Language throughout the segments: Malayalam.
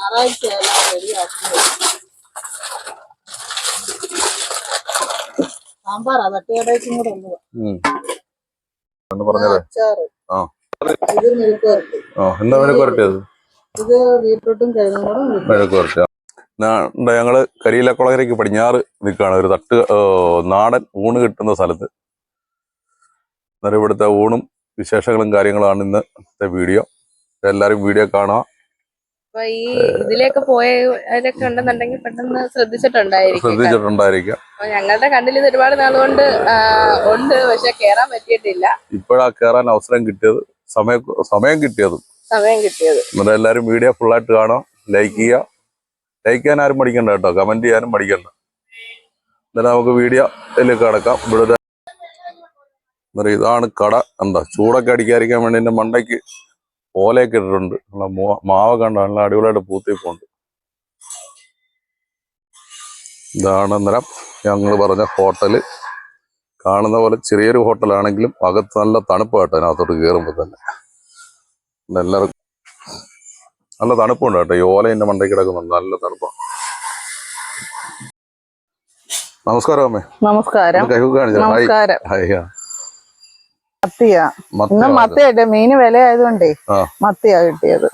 ഞായറാഴ്ച എല്ലാം റെഡിയാക്കുന്നത് സാമ്പാറാ തട്ടുകടയ്ക്കും കൂടെ അച്ചാറ്. ഇത് എന്താ ബീട്രൂട്ടും കിഴങ്ങും കൂടെ ഞങ്ങൾ കരിയിലക്കുളകരയ്ക്ക് പടിഞ്ഞാറ് നിൽക്കുകയാണ് ഒരു തട്ട് നാടൻ ഊണ് കിട്ടുന്ന സ്ഥലത്ത്. അന്നേരം ഇവിടുത്തെ ഊണും വിശേഷങ്ങളും കാര്യങ്ങളാണ് ഇന്നത്തെ വീഡിയോ. എല്ലാവരും വീഡിയോ കാണുക അപ്പൊ ഈ ഇതിലേക്ക് പോയവരൊക്കെ ഉണ്ടെന്നുണ്ടെങ്കിൽ പെട്ടെന്ന് ശ്രദ്ധിച്ചിട്ടുണ്ടായിരിക്കും ശ്രദ്ധിച്ചിട്ടുണ്ടായിരിക്കാം. അപ്പൊ ഞങ്ങളുടെ കണ്ണിൽ ഇത് ഒരുപാട് നാളുകൊണ്ട് ഉണ്ട്. പക്ഷെ കേറാൻ പറ്റിയിട്ടില്ല. ഇപ്പോഴാ കേറാൻ അവസരം കിട്ടിയത്. സമയം സമയം കിട്ടിയത്. സമയം കിട്ടിയത്. എന്നിട്ട് എല്ലാരും വീഡിയോ ഫുൾ ആയിട്ട് കാണാം. ലൈക്ക് ചെയ്യുക. ലൈക്ക് ചെയ്യാൻ ആരും മടിക്കണ്ട കേട്ടോ. കമന്റ് ചെയ്യാനും മടിക്കണ്ട. എന്നാലും നമുക്ക് വീഡിയോയിലേക്ക് കിടക്കാം. ഇവിടെ ഇതാണ് കട. എന്താ ചൂടൊക്കെ അടിക്കാതിരിക്കാൻ വേണ്ടി എന്റെ മണ്ടയ്ക്ക് ഓലയൊക്കെ ഇട്ടിട്ടുണ്ട്. മോ- മാവ് കണ്ട നല്ല അടിപൊളിയായിട്ട് പൂത്തിപ്പോണ്ട് ഇതാണ് അന്നേരം ഞങ്ങൾ പറഞ്ഞ ഹോട്ടൽ. കാണുന്ന പോലെ ചെറിയൊരു ഹോട്ടലാണെങ്കിലും അകത്ത് നല്ല തണുപ്പ് കേട്ടോ അതിനകത്തോട്ട് കയറുമ്പോൾ തന്നെ. നല്ല എല്ലാവർക്കും നല്ല തണുപ്പുണ്ട് കേട്ടോ. ഈ ഓല എന്റെ മണ്ടയ്ക്ക് കിടക്കുന്നുണ്ട് നല്ല തണുപ്പാണ് നമസ്കാരം അമ്മേ. നമസ്കാരം. നമസ്കാരം. മത്തിയാ. മത്തി ഇന്ന് വാങ്ങി. മത്തിയായിട്ട് മീന് വില ആയതുകൊണ്ടേ മത്തിയാ കിട്ടിയത്.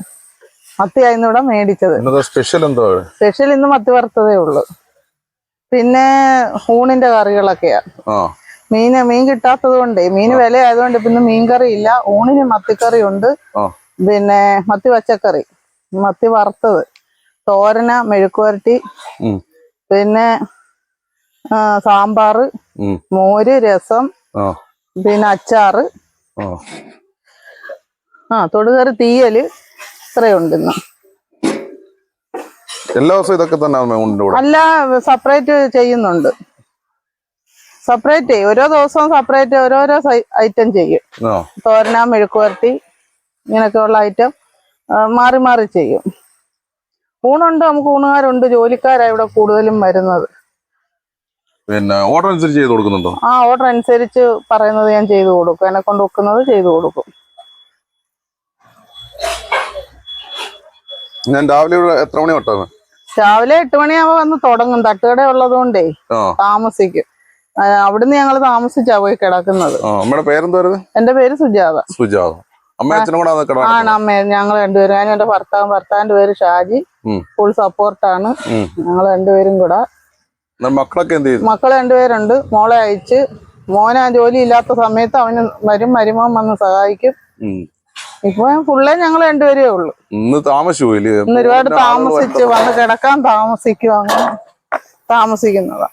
മത്തിയാ ഇന്നിവിടെ മേടിച്ചത്. സ്പെഷ്യൽ എന്തോ? സ്പെഷ്യൽ ഇന്ന് മത്തി വറുത്തതേ ഉള്ളു. പിന്നെ ഊണിന്റെ കറികളൊക്കെയാ. മീന് മീൻ കിട്ടാത്തത് കൊണ്ടേ മീന് വില ആയതുകൊണ്ട് പിന്നെ മീൻകറി ഇല്ല ഊണിന് മത്തിക്കറി ഉണ്ട്. പിന്നെ മത്തി പച്ചക്കറി മത്തി വറുത്തത് തോരന മെഴുക്കുവരട്ടി പിന്നെ സാമ്പാറ് മോര് രസം പിന്നെ അച്ചാറ്. ആ തൊടുകറി തീയൽ ഇത്രയുണ്ട് ഇന്ന്. എല്ലാ ദിവസവും ഇതൊക്കെ തന്നെ അല്ല സെപ്പറേറ്റ് ചെയ്യുന്നുണ്ട്. സെപ്പറേറ്റ് ഓരോ ദിവസവും സെപ്പറേറ്റ് ഓരോരോ ഐറ്റം ചെയ്യും. തോരന മെഴുക്കുവരട്ടി ഇങ്ങനെയൊക്കെയുള്ള ഐറ്റം മാറി മാറി ചെയ്യും. ഊണുണ്ട്? നമുക്ക് ഊണുകാരുണ്ട്. ജോലിക്കാരാണ് ഇവിടെ കൂടുതലും വരുന്നത്. പിന്നെ ഓർഡർ അനുസരിച്ച് ചെയ്ത് കൊടുക്കുന്നുണ്ടോ? ആ ഓർഡർ അനുസരിച്ച് പറയുന്നത് ഞാൻ ചെയ്തു കൊടുക്കും. എന്നെ കൊണ്ട് ഒക്കുന്നത് ചെയ്തു കൊടുക്കും. ഞാൻ രാവിലെ ഇവിടെ എത്ര മണി തൊട്ടാണ്? രാവിലെ എട്ട് മണിയാവുമ്പോ വന്ന് തുടങ്ങും. തട്ടുകട ഉള്ളത് കൊണ്ടേ താമസിക്കും. അവിടുന്ന് ഞങ്ങൾ താമസിച്ചാ പോയി കിടക്കുന്നത്. ആ അമ്മയുടെ പേരെന്തായിരുന്നു എന്റെ പേര് സുജാത. സുജാത. ആണ് അമ്മ ഞങ്ങൾ രണ്ടുപേരും. ഞാൻ എന്റെ ഭർത്താവ് ഭർത്താവിന്റെ പേര് ഷാജി. ഫുൾ സപ്പോർട്ടാണ് ഞങ്ങൾ രണ്ടുപേരും കൂടെ മക്കളൊക്കെ എന്ത് ചെയ്തു? മക്കൾ രണ്ടുപേരുണ്ട്. മോളെ അയച്ച്. മോനെ ജോലി ഇല്ലാത്ത സമയത്ത് അവന് വരും മരുമോൻ വന്ന് സഹായിക്കും. ഇപ്പൊ ഫുള്ളേ ഞങ്ങൾ രണ്ടുപേരേ ഉള്ളു. ഇന്ന് താമസിച്ചു ഇന്ന് ഒരുപാട് താമസിച്ച് വന്ന് കിടക്കാൻ താമസിക്കും അങ്ങനെ താമസിക്കുന്നതാ.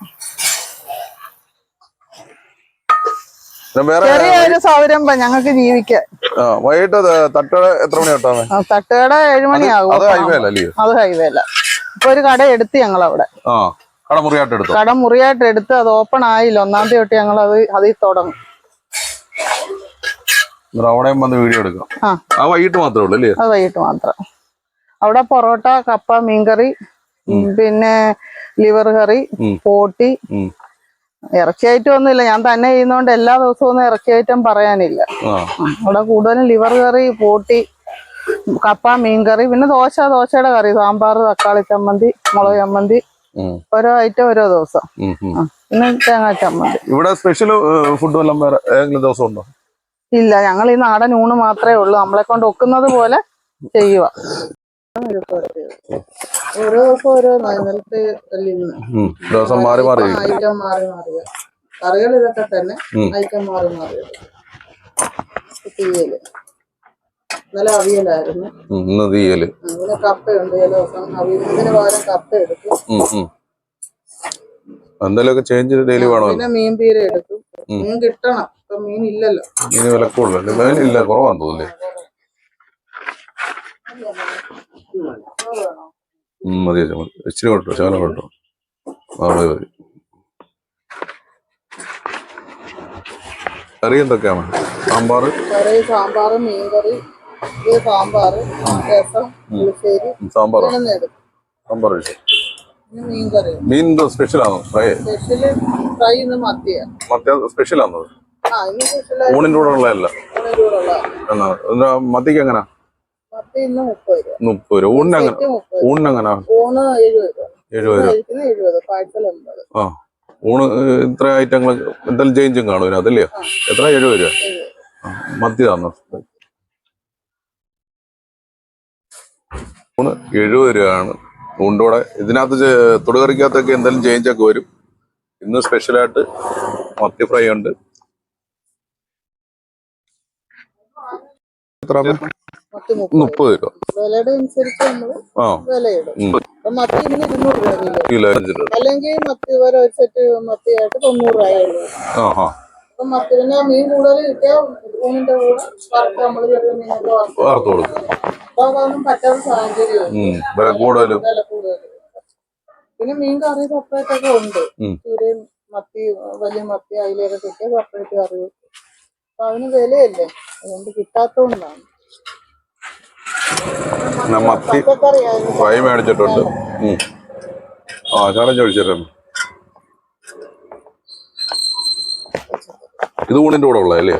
ചെറിയൊരു സൗരംഭം ഞങ്ങൾക്ക് ജീവിക്കാൻ. ആ വൈകിട്ട് തട്ടുകട എത്ര മണി തൊട്ടാണ്? ആ, തട്ടുകട ഏഴുമണിയാകും അത് ഹൈവേ അല്ലേ? അത് ഹൈവേല ഇപ്പൊ ഒരു കട എടുത്ത് ഞങ്ങൾ അവിടെ ആ കട മുറിയായിട്ട് എടുത്തോ എടുത്ത് അത് ഓപ്പൺ ആയില്ല. ഒന്നാം തീയതി തൊട്ട് ഞങ്ങൾ അത് അതിൽ തുടങ്ങും. അവിടെയും വന്ന് വീഡിയോ എടുക്കാം ആ. വൈകിട്ട് മാത്രമേ ഉള്ളൂ അല്ലേ? അത് വൈകിട്ട് മാത്രം. അവിടെ പൊറോട്ട കപ്പ മീൻകറി പിന്നെ ലിവർ കറി പോട്ടി. ഇറച്ചി ഐറ്റം ഒന്നുമില്ല. ഞാൻ തന്നെ ചെയ്യുന്നോണ്ട് എല്ലാ ദിവസവും ഒന്നും ഇറച്ചി ഐറ്റം പറയാനില്ല. അവിടെ കൂടുതലും ലിവർ കറി പോട്ടി കപ്പ മീൻകറി പിന്നെ ദോശ ദോശയുടെ കറി സാമ്പാർ തക്കാളി ചമ്മന്തി മുളക് ചമ്മന്തി. ഓരോ ഐറ്റം ഓരോ ദിവസം. പിന്നെ തേങ്ങാ ചമ്മന്തി. ഇവിടെ സ്പെഷ്യൽ ഫുഡ് വല്ലതും വേറെ ഏതെങ്കിലും ദിവസം ഉണ്ടോ? ഇല്ല ഞങ്ങൾ ഈ നാടൻ ഊണ് മാത്രമേ ഉള്ളൂ. നമ്മളെ കൊണ്ട് ഒക്കുന്നത് പോലെ ചെയ്യുക ഓരോ ദിവസം ഓരോ ഇന്ന്? ഉം. ദിവസം മാറി മാറി. ഐറ്റം മാറി മാറിയ കറികൾ ഇതൊക്കെ തന്നെ. ഐറ്റം മാറി മാറിയത് തീയൽ ഇന്നലെ അവിയലായിരുന്നു. ഇന്ന് തീയൽ. കപ്പയുണ്ട്. ചില ദിവസം അവിയലിന് പകരം കപ്പ എടുക്കും. എന്തെങ്കിലുമൊക്കെ ചേഞ്ച് ഡെയിലി വേണോ? പിന്നെ മീൻ പീര എടുക്കും. മീൻ കിട്ടണം. ഇപ്പൊ മീൻ ഇല്ലല്ലോ. ഇനി വില കൂടുതലല്ലേ മീൻ ഇല്ല കുറവാന്ന് തോന്നുന്നില്ലേ? ഉം, മതി ഇച്ചിരി കൊണ്ടോ ശകലം കൊണ്ടോ ആ മതി മതി. കറി എന്തൊക്കെയാണ്? സാമ്പാർ കറി സാമ്പാർ മീൻകറി. ഇത് സാമ്പാർ രസം പുളിശ്ശേരി സാമ്പാർ മീൻകറി. മീൻ സ്പെഷ്യലാണോ? ഫ്രൈ? സ്പെഷ്യൽ ഫ്രൈ ഇന്ന് മത്തിയാ. മറ്റേ സ്പെഷ്യലാണോ? സ്പെഷ്യൽ ഊണിന്റെ കൂടെ ഉള്ളതല്ല. എന്നാ മത്തിക്ക് എങ്ങനാ? മുപ്പത് രൂപ. മുപ്പത് രൂപ. ഊണിനങ്ങനെ സെറ്റ് മുപ്പത് ഊണിനെങ്ങനെ ഊണ് എഴുപത് രൂപ. ആ ഊണ് ഇത്ര ഐറ്റങ്ങൾ എന്തെങ്കിലും ചേഞ്ചും കാണുമല്ലോ അതല്ലേ എത്ര? എഴുപത് രൂപ. മത്തി തന്നു? ഊണ് എഴുപത് രൂപയാണ്. ഉണ്ടോടെ? ഇതിനകത്ത് തൊടുകറിക്കകത്തൊക്കെ എന്തെങ്കിലും ചേഞ്ച് ഒക്കെ വരും. ഇന്ന് സ്പെഷ്യലായിട്ട് മത്തി ഫ്രൈ ഉണ്ട്. മുപ്പത്. രൂപ. വിലയുടെ അനുസരിച്ച് അല്ലെങ്കിൽ മത്തി വരെ ഒരു സെറ്റ് മത്തിയായിട്ട് തൊണ്ണൂറ് രൂപയുള്ളൂ ആ ആ. അപ്പൊ മത്തി പിന്നെ മീൻ കൂടുതൽ കിട്ടിയാൽ ഊണിന്റെ കൂടെ വറുത്ത് നമ്മൾ ചെറിയ മീനൊക്കെ വറുത്ത് കൊടുക്കും. അതൊന്നും പറ്റാത്ത സാഹചര്യമുണ്ട്. വില കൂടുതലും. വില പിന്നെ മീൻ കറി സെപ്പറേറ്റ് ഒക്കെ ഉണ്ട്. ചൂരയും മത്തി വലിയ മത്തി അതിലൊക്കെ കിട്ടിയ സെപ്പറേറ്റ് കറി. അപ്പൊ അതിന് വിലയല്ലേ? അതുകൊണ്ട് കിട്ടാത്തോണ്ടാണ്. മത്തി ഫ്രൈ മേടിച്ചിട്ടുണ്ട്. ആ ചാലഞ്ച് ഒഴിച്ചിട്ടുണ്ട് ഇത് ഊണിന്റെ കൂടെ ഉള്ളതല്ലേ?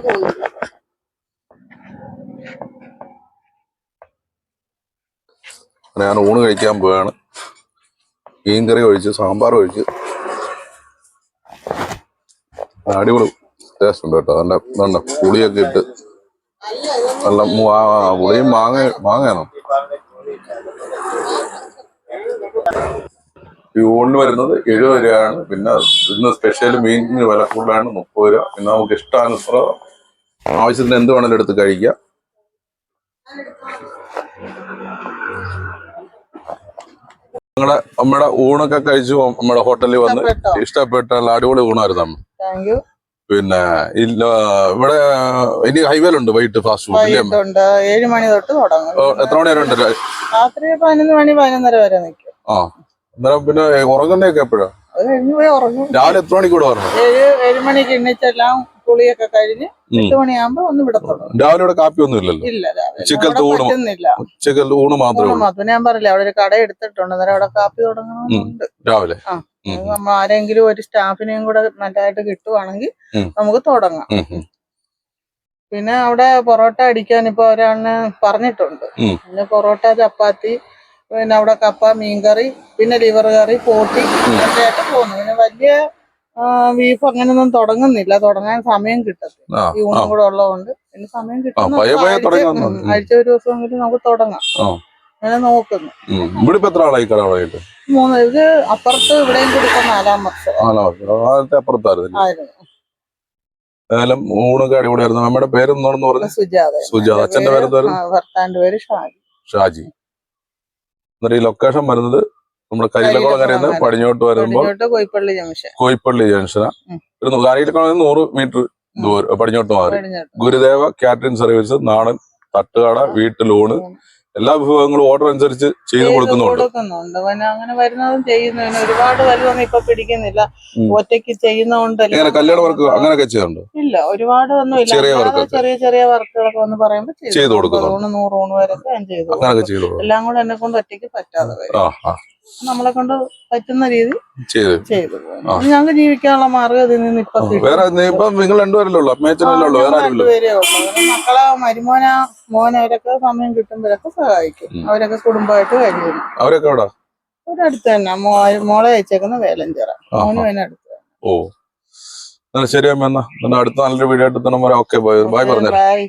ഞാൻ ഊണ് കഴിക്കാൻ പോവാണ്. മീൻ കറി ഒഴിച്ച് സാമ്പാർ ഒഴിച്ച്. അടിപൊളി ടേസ്റ്റ് ഉണ്ട് കേട്ടോ. നല്ല നല്ല പുളിയൊക്കെ ഇട്ട് നല്ല പുളിയും മാങ്ങ മാങ്ങയാണോ? ഈ ഊണിന് വരുന്നത് എഴുപത് രൂപയാണ്. പിന്നെ ഇന്ന് സ്പെഷ്യൽ മീനിന് വില കൂടുതലാണ് മുപ്പത് രൂപ. പിന്നെ നമുക്ക് ഇഷ്ടാനുസൃതം ആവശ്യത്തിന് എന്ത് വേണമെങ്കിലും എടുത്ത് കഴിക്കാം. നിങ്ങളുടെ അമ്മയുടെ ഊണൊക്കെ കഴിച്ചു നമ്മുടെ ഹോട്ടലിൽ വന്ന്. ഇഷ്ടപ്പെട്ട? അടിപൊളി ഊണായിരുന്നു അമ്മ പിന്നെ ഇല്ല ഇവിടെ ഇനി ഹൈവേലുണ്ട് വൈകിട്ട് ഫാസ്റ്റ് ഫുഡ് ഏഴ് മണി തൊട്ട് തുടങ്ങും. എത്ര മണി വരെ ഉണ്ട് രാത്രി പതിനൊന്ന് മണി പതിനൊന്നര വരെ നിൽക്കും. ആ അന്നേരം പിന്നെ ഉറങ്ങുന്നൊക്കെ എപ്പോഴാണ് രാവിലെ എത്ര മണിക്കൂടെ പറഞ്ഞു ഏഴ് ഏഴ് മണിക്ക് എണ്ണിച്ചെല്ലാം കുളിയൊക്കെ കഴിഞ്ഞ്. എട്ട് മണിയാകുമ്പോ ഒന്ന് വിടത്തുള്ളൂ. രാവിലെ ഇവിടെ കാപ്പി ഒന്നും ഇല്ലല്ലോ? ഇല്ല രാവിലെ. ഉച്ചക്കലത്തെ ഊണ് പറ്റുന്നില്ല. ഉച്ചയ്ക്ക് ഊണ് മാത്രമേ ഊണ് മാത്രം. ഞാൻ പറഞ്ഞില്ല അവിടെ ഒരു കട എടുത്തിട്ടുണ്ട്. അന്നേരം അവിടെ കാപ്പി തുടങ്ങണമെന്നുണ്ട് രാവിലെ. ആ. നമ്മൾ ആരെങ്കിലും ഒരു സ്റ്റാഫിനെയും കൂടെ നല്ലതായിട്ട് കിട്ടുവാണെങ്കിൽ നമുക്ക് തുടങ്ങാം. പിന്നെ അവിടെ പൊറോട്ട അടിക്കാൻ ഇപ്പൊ ഒരാളിന് പറഞ്ഞിട്ടുണ്ട്. പിന്നെ പൊറോട്ട ചപ്പാത്തി പിന്നെ അവിടെ കപ്പ മീൻകറി പിന്നെ ലിവർ കറി പോട്ടി ഒക്കെ ആയിട്ട് പോകുന്നു. പിന്നെ വലിയ ബീഫ് അങ്ങനൊന്നും തുടങ്ങുന്നില്ല. തുടങ്ങാൻ സമയം കിട്ടത്തില്ല. ആ ഈ ഊണും കൂടെ ഉള്ളതുകൊണ്ട് പിന്നെ സമയം കിട്ടും ആഴ്ച ഒരു ദിവസം നമുക്ക് തുടങ്ങാം. അങ്ങനെ നോക്കുന്നു. ഇവിടെ ഇപ്പൊ എത്ര ആളായി മൂന്ന് ഇത് അപ്പുറത്ത് ഇവിടെയും കൂടി ഇപ്പൊ നാലാം വർഷം. ആദ്യത്തെ അപ്പുറത്തായിരുന്നു ഊണൊക്കെ അടിപൊളിയായിരുന്നു. നമ്മുടെ പേരെന്താണെന്ന് പറഞ്ഞു? സുജാത. സുജാത. അച്ഛന്റെ പേരെന്തായിരുന്നു? ഭർത്താവിന്റെ പേര് ഷാജി. ഷാജി. എന്നിട്ട് ഈ ലൊക്കേഷൻ വരുന്നത് നമ്മുടെ കരിയിലക്കുളം കരയിൽ പടിഞ്ഞോട്ട് വരുമ്പോൾ കോയിപ്പള്ളി ജംഗ്ഷൻ. കോയിപ്പള്ളി ജംഗ്ഷനാ. ഒരു കരിയിലക്കുളം നൂറ് മീറ്റർ ദൂരം പടിഞ്ഞോട്ട് മാറി. ഗുരുദേവ കാറ്ററിംഗ് സർവീസ് നാടൻ തട്ടുകട വീട്ടിലൂണ് എല്ലാ വിഭവങ്ങളും ഓർഡർ അനുസരിച്ച് ചെയ്തു കൊടുക്കുന്നുണ്ട്. അങ്ങനെ വരുന്നതും ചെയ്യുന്നതിന് ഒരുപാട് വലുതൊന്നും ഇപ്പൊ പിടിക്കുന്നില്ല. ഒറ്റയ്ക്ക് ചെയ്യുന്നതുകൊണ്ടല്ലേ കല്യാണ വർക്ക് അങ്ങനെയൊക്കെ ചെയ്യുന്നുണ്ട് ഇല്ല. ഒരുപാട് ഒന്നും ഇല്ല. ചെറിയ ചെറിയ ചെറിയ വർക്കുകളൊക്കെ ഒന്ന് പറയുമ്പോൾ ചെയ്തു കൊടുക്കുന്നു നൂറ് ഊണ് വരെ ഞാൻ ചെയ്തു. എല്ലാം കൂടെ എന്നെ കൊണ്ട് ഒറ്റയ്ക്ക് പറ്റാതെ വരും. നമ്മളെ കൊണ്ട് പറ്റുന്ന രീതി ചെയ്തു. ചെയ്തു. ഞങ്ങൾ ആ. ഞങ്ങൾക്ക് ജീവിക്കാനുള്ള മാർഗം ഇതിൽ നിന്ന് ഇപ്പൊ വേറെ ഇപ്പം നിങ്ങൾ രണ്ടുപേരല്ലേ ഉള്ളൂ? അമ്മയച്ചനല്ലേ ഉള്ളൂ? വേറെ ആരുമില്ല? രണ്ടുപേരേ ഉള്ളൂ. പിന്നെ മക്കളെ മരുമോന മോനവരൊക്കെ സമയം കിട്ടുമ്പോഴൊക്കെ സഹായിക്കും. അവരൊക്കെ കുടുംബമായിട്ട് കഴിയും. അവരൊക്കെ എവിടെ? ഒരടുത്ത് തന്നെ. മോളെ അയച്ചേക്കുന്ന വേലഞ്ചിറ. മോനും അടുത്ത് ഓ. ശരി അമ്മ എന്നാ. അടുത്ത നല്ലൊരു വീഡിയോ ആയിട്ട് തന്നെ ഓക്കെ ബൈ. ബൈ പറഞ്ഞു ബൈ.